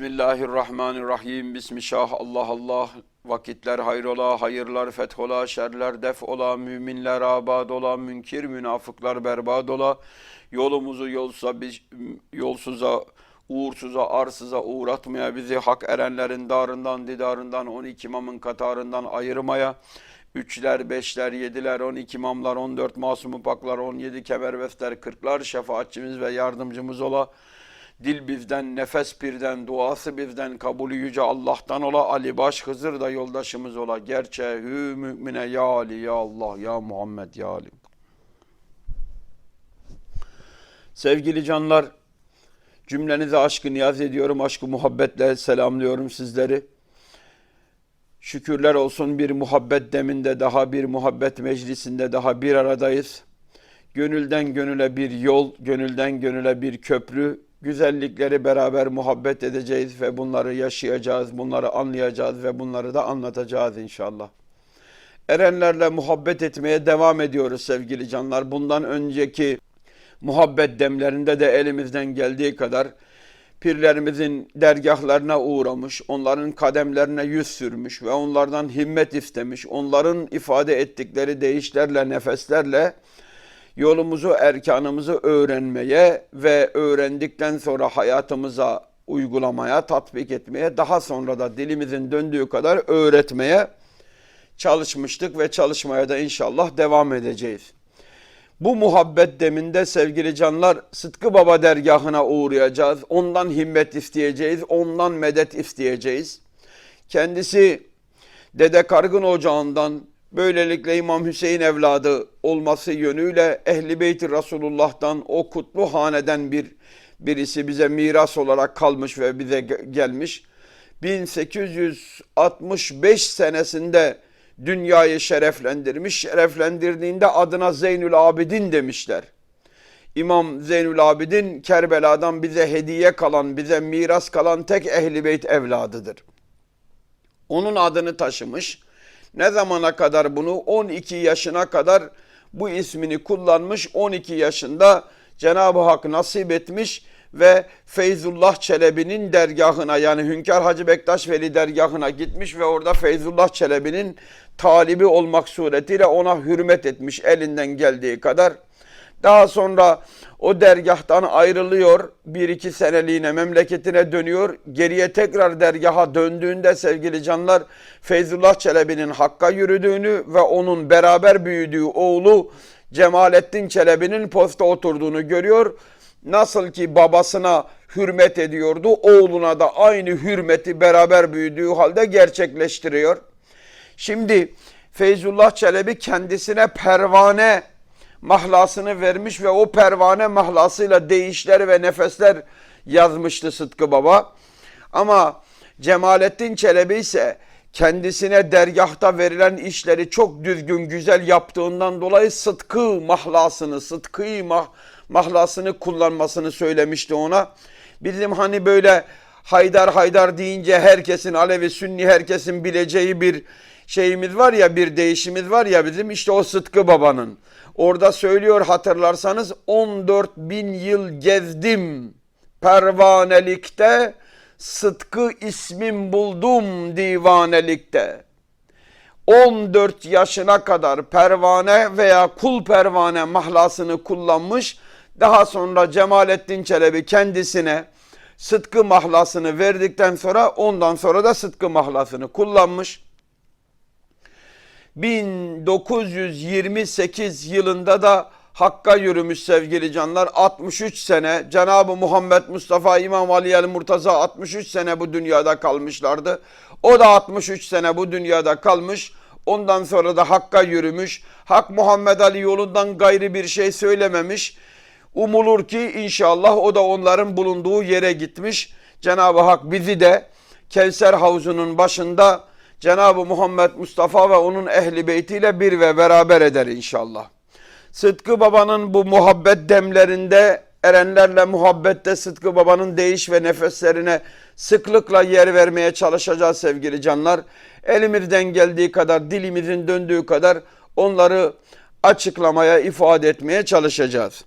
Bismillahirrahmanirrahim. Bismillah Allah Allah. Vakitler hayrola, hayırlar fethola, şerler def ola, müminler abad ola, münkir münafıklar berbad ola. Yolumuzu yolsuza, biz- yolsuza, uğursuza, arsıza uğratmaya, bizi hak erenlerin darından, didarından, 12 imamın katarından ayırmaya, Üçler, beşler, yediler, on iki imamlar, on dört masum paklar, on yedi kemervestler, kırklar şefaatçimiz ve yardımcımız ola. Dil bizden, nefes birden, duası bizden, kabulü yüce Allah'tan ola. Ali Baş Hızır da yoldaşımız ola. Gerçeğü mümine ya Ali, ya Allah, ya Muhammed, ya Ali. Sevgili canlar, cümlenize aşkı niyaz ediyorum. Aşkı muhabbetle selamlıyorum sizleri. Şükürler olsun bir muhabbet deminde daha, bir muhabbet meclisinde daha bir aradayız. Gönülden gönüle bir yol, gönülden gönüle bir köprü. Güzellikleri beraber muhabbet edeceğiz ve bunları yaşayacağız, bunları anlayacağız ve bunları da anlatacağız inşallah. Erenlerle muhabbet etmeye devam ediyoruz sevgili canlar. Bundan önceki muhabbet demlerinde de elimizden geldiği kadar pirlerimizin dergahlarına uğramış, onların kademlerine yüz sürmüş ve onlardan himmet istemiş, onların ifade ettikleri deyişlerle, nefeslerle yolumuzu, erkanımızı öğrenmeye ve öğrendikten sonra hayatımıza uygulamaya, tatbik etmeye, daha sonra da dilimizin döndüğü kadar öğretmeye çalışmıştık ve çalışmaya da inşallah devam edeceğiz. Bu muhabbet deminde sevgili canlar Sıtkı Baba dergahına uğrayacağız. Ondan himmet isteyeceğiz, ondan medet isteyeceğiz. Kendisi Dede Kargın Ocağı'ndan böylelikle İmam Hüseyin evladı olması yönüyle Ehli Beyt Resulullah'tan o kutlu haneden bir birisi bize miras olarak kalmış ve bize ge- gelmiş. 1865 senesinde dünyayı şereflendirmiş. Şereflendirdiğinde adına Zeynül Abidin demişler. İmam Zeynül Abidin Kerbela'dan bize hediye kalan, bize miras kalan tek ehli beyt evladıdır. Onun adını taşımış. Ne zamana kadar bunu? 12 yaşına kadar bu ismini kullanmış. 12 yaşında Cenab-ı Hak nasip etmiş ve Feyzullah Çelebi'nin dergahına yani Hünkar Hacı Bektaş Veli dergahına gitmiş ve orada Feyzullah Çelebi'nin talibi olmak suretiyle ona hürmet etmiş elinden geldiği kadar. Daha sonra o dergahtan ayrılıyor. Bir iki seneliğine memleketine dönüyor. Geriye tekrar dergaha döndüğünde sevgili canlar Feyzullah Çelebi'nin Hakk'a yürüdüğünü ve onun beraber büyüdüğü oğlu Cemalettin Çelebi'nin posta oturduğunu görüyor. Nasıl ki babasına hürmet ediyordu, oğluna da aynı hürmeti beraber büyüdüğü halde gerçekleştiriyor. Şimdi Feyzullah Çelebi kendisine pervane mahlasını vermiş ve o pervane mahlasıyla deyişler ve nefesler yazmıştı Sıtkı Baba. Ama Cemalettin Çelebi ise kendisine dergahta verilen işleri çok düzgün güzel yaptığından dolayı sıtkı mahlasını, sıtkı mah, mahlasını kullanmasını söylemişti ona. Bizim hani böyle Haydar Haydar deyince herkesin Alevi Sünni herkesin bileceği bir şeyimiz var ya bir değişimiz var ya bizim işte o Sıtkı Baba'nın. Orada söylüyor hatırlarsanız 14 bin yıl gezdim pervanelikte Sıtkı ismim buldum divanelikte. 14 yaşına kadar pervane veya kul pervane mahlasını kullanmış. Daha sonra Cemalettin Çelebi kendisine Sıtkı mahlasını verdikten sonra ondan sonra da Sıtkı mahlasını kullanmış. 1928 yılında da Hakk'a yürümüş sevgili canlar. 63 sene Cenab-ı Muhammed Mustafa İmam Ali el Murtaza 63 sene bu dünyada kalmışlardı. O da 63 sene bu dünyada kalmış. Ondan sonra da Hakk'a yürümüş. Hak Muhammed Ali yolundan gayri bir şey söylememiş. Umulur ki inşallah o da onların bulunduğu yere gitmiş. Cenab-ı Hak bizi de Kevser havuzunun başında Cenab-ı Muhammed Mustafa ve onun ehli beytiyle bir ve beraber eder inşallah. Sıtkı Baba'nın bu muhabbet demlerinde erenlerle muhabbette Sıtkı Baba'nın değiş ve nefeslerine sıklıkla yer vermeye çalışacağız sevgili canlar. Elimizden geldiği kadar, dilimizin döndüğü kadar onları açıklamaya, ifade etmeye çalışacağız.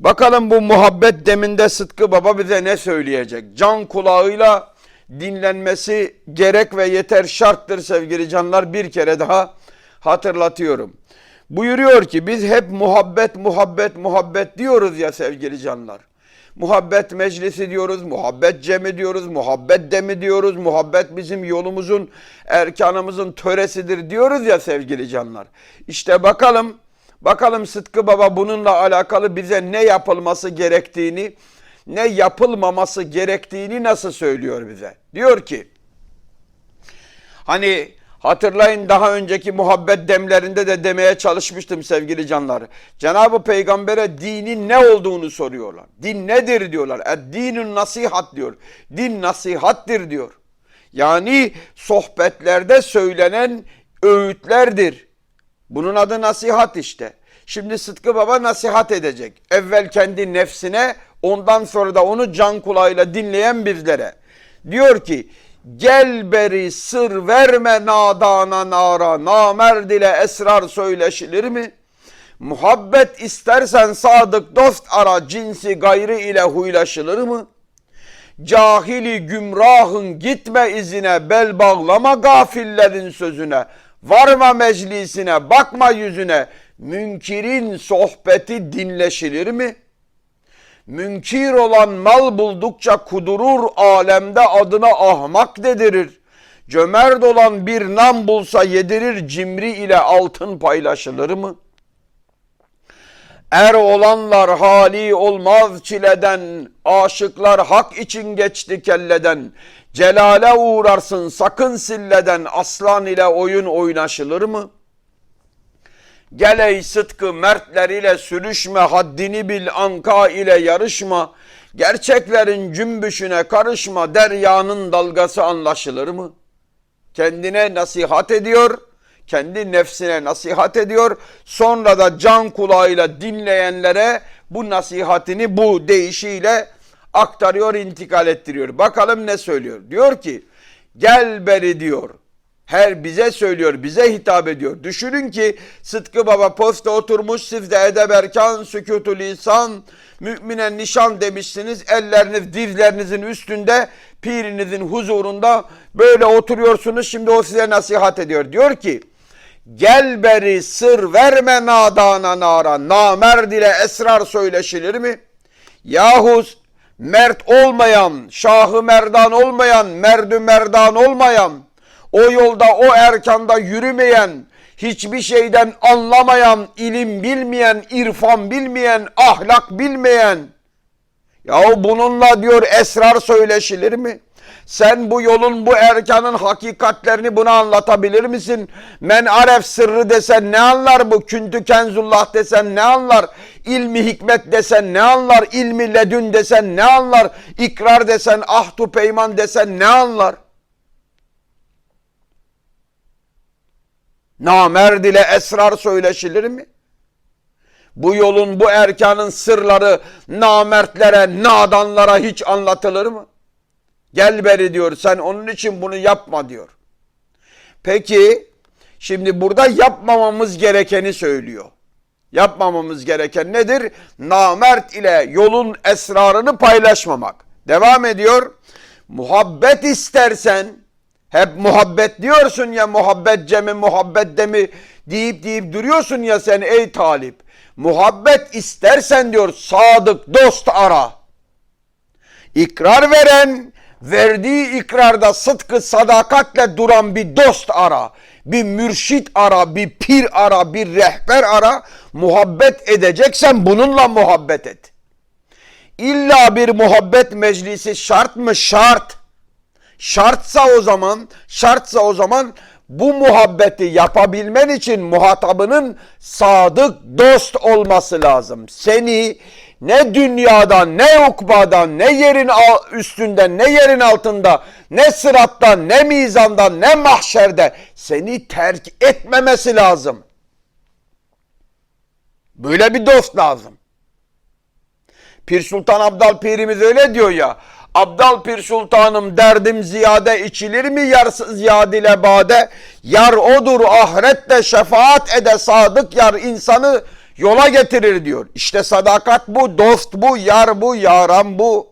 Bakalım bu muhabbet deminde Sıtkı Baba bize ne söyleyecek? Can kulağıyla dinlenmesi gerek ve yeter şarttır sevgili canlar. Bir kere daha hatırlatıyorum. Buyuruyor ki biz hep muhabbet, muhabbet, muhabbet diyoruz ya sevgili canlar. Muhabbet meclisi diyoruz, muhabbet cemi diyoruz, muhabbet demi diyoruz, muhabbet bizim yolumuzun, erkanımızın töresidir diyoruz ya sevgili canlar. İşte bakalım, bakalım Sıtkı Baba bununla alakalı bize ne yapılması gerektiğini, ne yapılmaması gerektiğini nasıl söylüyor bize? Diyor ki, hani hatırlayın daha önceki muhabbet demlerinde de demeye çalışmıştım sevgili canlar. Cenab-ı Peygamber'e dinin ne olduğunu soruyorlar. Din nedir diyorlar. E, dinin nasihat diyor. Din nasihattir diyor. Yani sohbetlerde söylenen öğütlerdir. Bunun adı nasihat işte. Şimdi Sıtkı Baba nasihat edecek. Evvel kendi nefsine ondan sonra da onu can kulağıyla dinleyen bizlere. Diyor ki gel beri sır verme nadana nara namerd ile esrar söyleşilir mi? Muhabbet istersen sadık dost ara cinsi gayrı ile huylaşılır mı? Cahili gümrahın gitme izine bel bağlama gafillerin sözüne varma meclisine bakma yüzüne münkirin sohbeti dinleşilir mi? Münkir olan mal buldukça kudurur alemde adına ahmak dedirir. Cömert olan bir nam bulsa yedirir cimri ile altın paylaşılır mı? Er olanlar hali olmaz çileden, aşıklar hak için geçti kelleden. Celale uğrarsın sakın silleden, aslan ile oyun oynaşılır mı? Gel ey sıtkı mertler ile sürüşme, haddini bil anka ile yarışma. Gerçeklerin cümbüşüne karışma, deryanın dalgası anlaşılır mı? Kendine nasihat ediyor, kendi nefsine nasihat ediyor. Sonra da can kulağıyla dinleyenlere bu nasihatini bu deyişiyle aktarıyor, intikal ettiriyor. Bakalım ne söylüyor? Diyor ki gel beri diyor. Her bize söylüyor, bize hitap ediyor. Düşünün ki Sıtkı Baba posta oturmuş, siz de edeb erkan, sükutu lisan, mümine nişan demişsiniz. Elleriniz dizlerinizin üstünde, pirinizin huzurunda böyle oturuyorsunuz. Şimdi o size nasihat ediyor. Diyor ki, gel beri sır verme nadana nara, namerd ile esrar söyleşilir mi? Yahu mert olmayan, şahı merdan olmayan, merdü merdan olmayan, o yolda o erkanda yürümeyen, hiçbir şeyden anlamayan, ilim bilmeyen, irfan bilmeyen, ahlak bilmeyen. Yahu bununla diyor esrar söyleşilir mi? Sen bu yolun bu erkanın hakikatlerini buna anlatabilir misin? Men aref sırrı desen ne anlar bu? Küntü kenzullah desen ne anlar? İlmi hikmet desen ne anlar? İlmi ledün desen ne anlar? İkrar desen ahtu peyman desen ne anlar? Namerd ile esrar söyleşilir mi? Bu yolun, bu erkanın sırları namertlere, nadanlara hiç anlatılır mı? Gel beri diyor, sen onun için bunu yapma diyor. Peki, şimdi burada yapmamamız gerekeni söylüyor. Yapmamamız gereken nedir? Namert ile yolun esrarını paylaşmamak. Devam ediyor. Muhabbet istersen, hep muhabbet diyorsun ya muhabbet cemi muhabbet demi deyip deyip duruyorsun ya sen ey talip. Muhabbet istersen diyor sadık dost ara. İkrar veren verdiği ikrarda sıdkı sadakatle duran bir dost ara. Bir mürşit ara, bir pir ara, bir rehber ara. Muhabbet edeceksen bununla muhabbet et. İlla bir muhabbet meclisi şart mı? Şart. Şartsa o zaman, şartsa o zaman bu muhabbeti yapabilmen için muhatabının sadık dost olması lazım. Seni ne dünyadan, ne ukbadan, ne yerin üstünde, ne yerin altında, ne sırattan, ne mizandan, ne mahşerde seni terk etmemesi lazım. Böyle bir dost lazım. Pir Sultan Abdal Pirimiz öyle diyor ya. Abdal Pir Sultanım derdim ziyade içilir mi yarsız yad ile bade? Yar odur ahirette şefaat ede sadık yar insanı yola getirir diyor. İşte sadakat bu, dost bu, yar bu, yaran bu.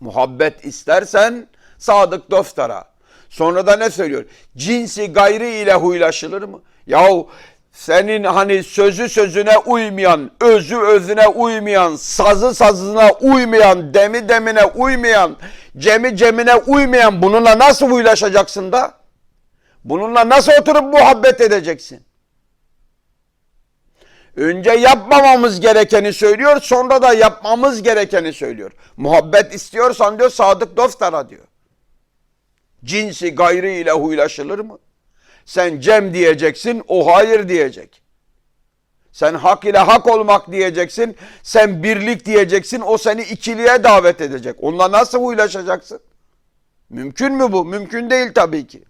Muhabbet istersen sadık dostlara. Sonra da ne söylüyor? Cinsi gayrı ile huylaşılır mı? Yahu senin hani sözü sözüne uymayan, özü özüne uymayan, sazı sazına uymayan, demi demine uymayan, cemi cemine uymayan bununla nasıl huylaşacaksın da? Bununla nasıl oturup muhabbet edeceksin? Önce yapmamamız gerekeni söylüyor, sonra da yapmamız gerekeni söylüyor. Muhabbet istiyorsan diyor sadık dostlara diyor. Cinsi gayrı ile huylaşılır mı? Sen cem diyeceksin, o hayır diyecek. Sen hak ile hak olmak diyeceksin, sen birlik diyeceksin, o seni ikiliğe davet edecek. Onunla nasıl huylaşacaksın? Mümkün mü bu? Mümkün değil tabii ki.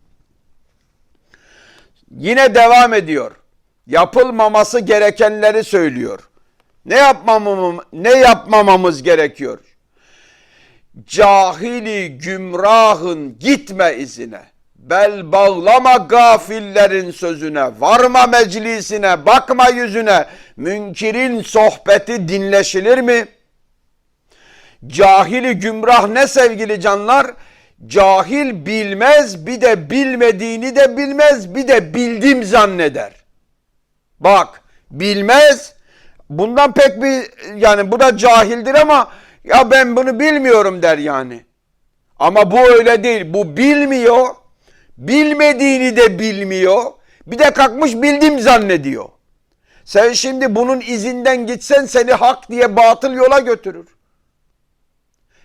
Yine devam ediyor. Yapılmaması gerekenleri söylüyor. Ne yapmamamız, ne yapmamamız gerekiyor? Cahili gümrahın gitme izine. Bel bağlama gafillerin sözüne, varma meclisine, bakma yüzüne, münkirin sohbeti dinleşilir mi? Cahili gümrah ne sevgili canlar? Cahil bilmez, bir de bilmediğini de bilmez, bir de bildim zanneder. Bak, bilmez, bundan pek bir, yani bu da cahildir ama ya ben bunu bilmiyorum der yani. Ama bu öyle değil, bu bilmiyor, bilmediğini de bilmiyor, bir de kalkmış bildim zannediyor. Sen şimdi bunun izinden gitsen seni hak diye batıl yola götürür.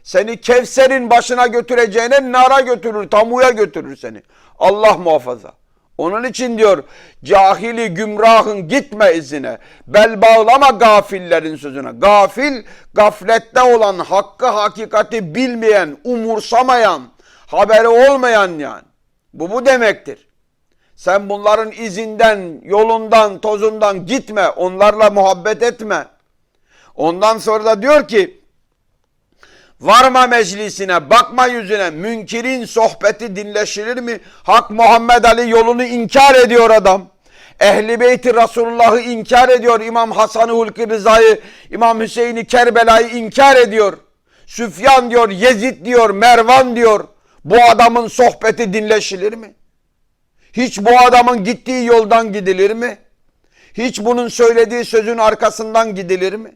Seni Kevser'in başına götüreceğine nara götürür, tamuya götürür seni. Allah muhafaza. Onun için diyor cahili gümrahın gitme izine. Bel bağlama gafillerin sözüne. Gafil gaflette olan hakkı hakikati bilmeyen, umursamayan, haberi olmayan yani. Bu bu demektir. Sen bunların izinden, yolundan, tozundan gitme. Onlarla muhabbet etme. Ondan sonra da diyor ki Varma meclisine, bakma yüzüne, münkirin sohbeti dinleşilir mi? Hak Muhammed Ali yolunu inkar ediyor adam. Ehli beyti Resulullah'ı inkar ediyor. İmam Hasan-ı Hulki Rıza'yı, İmam Hüseyin'i Kerbela'yı inkar ediyor. Süfyan diyor, Yezid diyor, Mervan diyor. Bu adamın sohbeti dinleşilir mi? Hiç bu adamın gittiği yoldan gidilir mi? Hiç bunun söylediği sözün arkasından gidilir mi?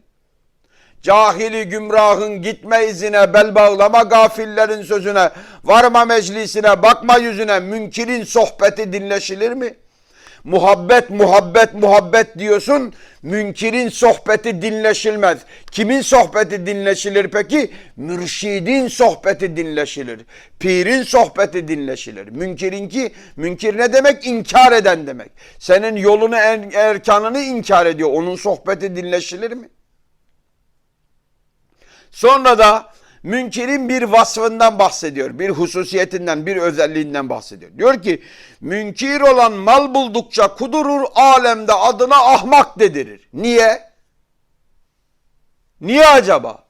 Cahili gümrahın gitme izine, bel bağlama gafillerin sözüne, varma meclisine, bakma yüzüne, münkirin sohbeti dinleşilir mi? Muhabbet, muhabbet, muhabbet diyorsun, münkirin sohbeti dinleşilmez. Kimin sohbeti dinleşilir peki? Mürşidin sohbeti dinleşilir. Pirin sohbeti dinleşilir. Münkirinki, münkir ne demek? İnkar eden demek. Senin yolunu, er, erkanını inkar ediyor. Onun sohbeti dinleşilir mi? Sonra da münkerin bir vasfından bahsediyor. Bir hususiyetinden, bir özelliğinden bahsediyor. Diyor ki münkir olan mal buldukça kudurur alemde adına ahmak dedirir. Niye? Niye acaba?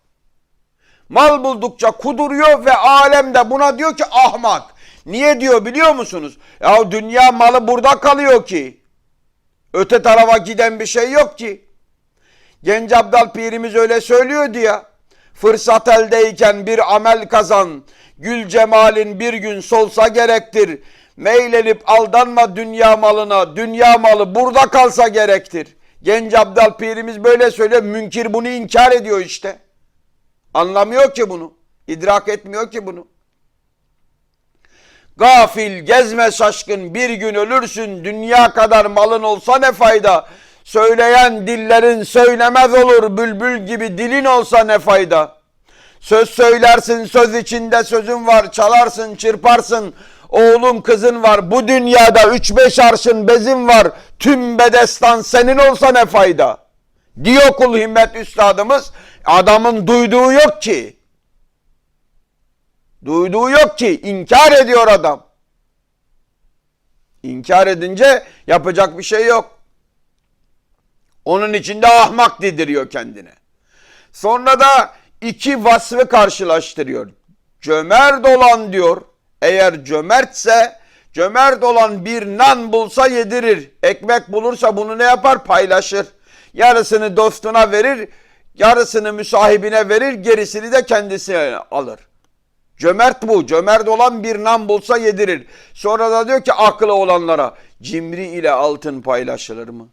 Mal buldukça kuduruyor ve alemde buna diyor ki ahmak. Niye diyor biliyor musunuz? Ya dünya malı burada kalıyor ki. Öte tarafa giden bir şey yok ki. Genç Abdal Pirimiz öyle söylüyordu ya. Fırsat eldeyken bir amel kazan. Gül cemalin bir gün solsa gerektir. Meylenip aldanma dünya malına. Dünya malı burada kalsa gerektir. Genç Abdal Pirimiz böyle söylüyor. Münkir bunu inkar ediyor işte. Anlamıyor ki bunu. İdrak etmiyor ki bunu. Gafil gezme şaşkın bir gün ölürsün. Dünya kadar malın olsa ne fayda. Söyleyen dillerin söylemez olur. Bülbül gibi dilin olsa ne fayda. Söz söylersin söz içinde sözün var. Çalarsın çırparsın. Oğlum kızın var. Bu dünyada üç beş arşın bezin var. Tüm bedestan senin olsa ne fayda. Diyor kul himmet üstadımız. Adamın duyduğu yok ki. Duyduğu yok ki. İnkar ediyor adam. İnkar edince yapacak bir şey yok. Onun içinde ahmak dediriyor kendine. Sonra da iki vasfı karşılaştırıyor. Cömert olan diyor. Eğer cömertse cömert olan bir nan bulsa yedirir. Ekmek bulursa bunu ne yapar? Paylaşır. Yarısını dostuna verir, yarısını müsahibine verir, gerisini de kendisi alır. Cömert bu. Cömert olan bir nam bulsa yedirir. Sonra da diyor ki akıllı olanlara cimri ile altın paylaşılır mı?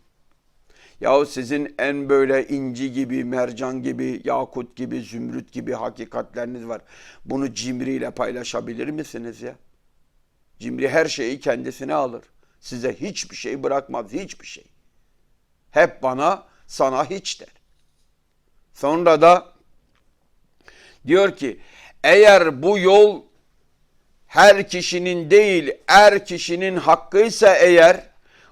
Yahu sizin en böyle inci gibi, mercan gibi, yakut gibi, zümrüt gibi hakikatleriniz var. Bunu cimriyle paylaşabilir misiniz ya? Cimri her şeyi kendisine alır. Size hiçbir şey bırakmaz, hiçbir şey. Hep bana, sana hiç der. Sonra da diyor ki eğer bu yol her kişinin değil er kişinin hakkıysa eğer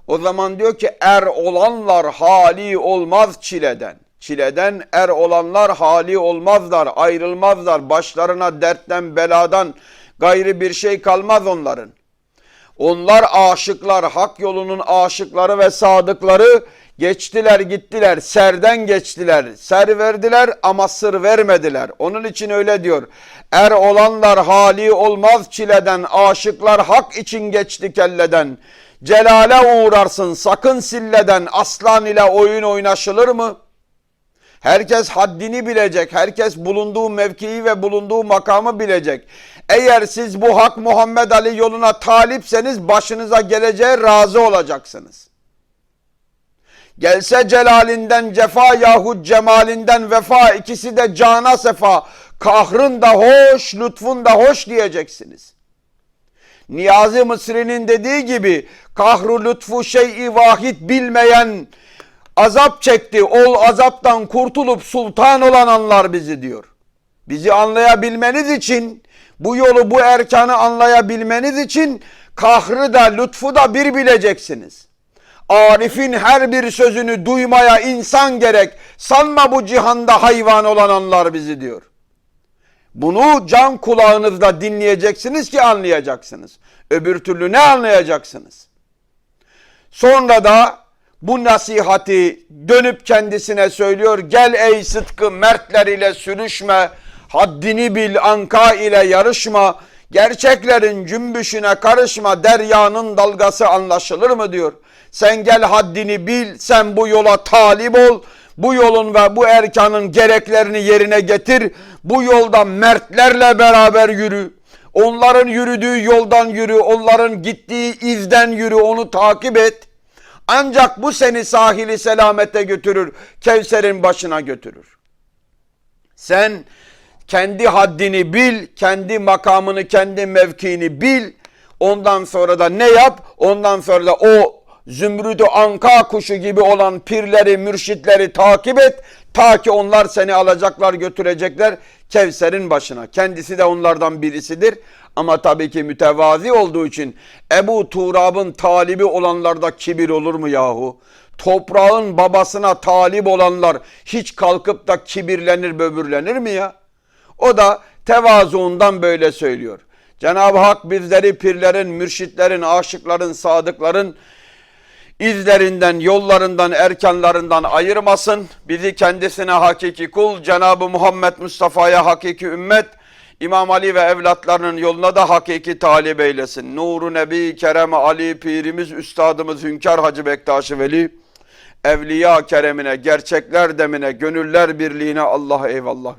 o zaman diyor ki er olanlar hali olmaz çileden. Çileden er olanlar hali olmazlar, ayrılmazlar. Başlarına dertten, beladan gayrı bir şey kalmaz onların. Onlar aşıklar, hak yolunun aşıkları ve sadıkları geçtiler gittiler, serden geçtiler. Ser verdiler ama sır vermediler. Onun için öyle diyor. Er olanlar hali olmaz çileden, aşıklar hak için geçti kelleden. Celale uğrarsın sakın silleden, aslan ile oyun oynaşılır mı?'' Herkes haddini bilecek. Herkes bulunduğu mevkii ve bulunduğu makamı bilecek. Eğer siz bu hak Muhammed Ali yoluna talipseniz başınıza geleceğe razı olacaksınız. Gelse celalinden cefa yahut cemalinden vefa ikisi de cana sefa. Kahrın da hoş, lütfun da hoş diyeceksiniz. Niyazi Mısri'nin dediği gibi kahru lütfu şey'i vahid bilmeyen azap çekti. Ol azaptan kurtulup sultan olan anlar bizi diyor. Bizi anlayabilmeniz için bu yolu bu erkanı anlayabilmeniz için kahrı da lütfu da bir bileceksiniz. Arif'in her bir sözünü duymaya insan gerek. Sanma bu cihanda hayvan olan anlar bizi diyor. Bunu can kulağınızda dinleyeceksiniz ki anlayacaksınız. Öbür türlü ne anlayacaksınız? Sonra da bu nasihati dönüp kendisine söylüyor. Gel ey sıtkı mertler ile sürüşme, haddini bil anka ile yarışma, gerçeklerin cümbüşüne karışma, deryanın dalgası anlaşılır mı diyor. Sen gel haddini bil, sen bu yola talip ol, bu yolun ve bu erkanın gereklerini yerine getir, bu yolda mertlerle beraber yürü. Onların yürüdüğü yoldan yürü, onların gittiği izden yürü, onu takip et.'' Ancak bu seni sahili selamete götürür. Kevser'in başına götürür. Sen kendi haddini bil, kendi makamını, kendi mevkiini bil. Ondan sonra da ne yap? Ondan sonra da o zümrüdü anka kuşu gibi olan pirleri, mürşitleri takip et. Ta ki onlar seni alacaklar, götürecekler Kevser'in başına. Kendisi de onlardan birisidir. Ama tabii ki mütevazi olduğu için Ebu Turab'ın talibi olanlarda kibir olur mu yahu? Toprağın babasına talip olanlar hiç kalkıp da kibirlenir böbürlenir mi ya? O da tevazuundan böyle söylüyor. Cenab-ı Hak bizleri pirlerin, mürşitlerin, aşıkların, sadıkların izlerinden, yollarından, erkanlarından ayırmasın. Bizi kendisine hakiki kul, Cenab-ı Muhammed Mustafa'ya hakiki ümmet, İmam Ali ve evlatlarının yoluna da hakiki talip eylesin. Nuru Nebi Kerem Ali Pirimiz Üstadımız Hünkar Hacı Bektaş Veli Evliya keremine, gerçekler demine, gönüller birliğine Allah eyvallah.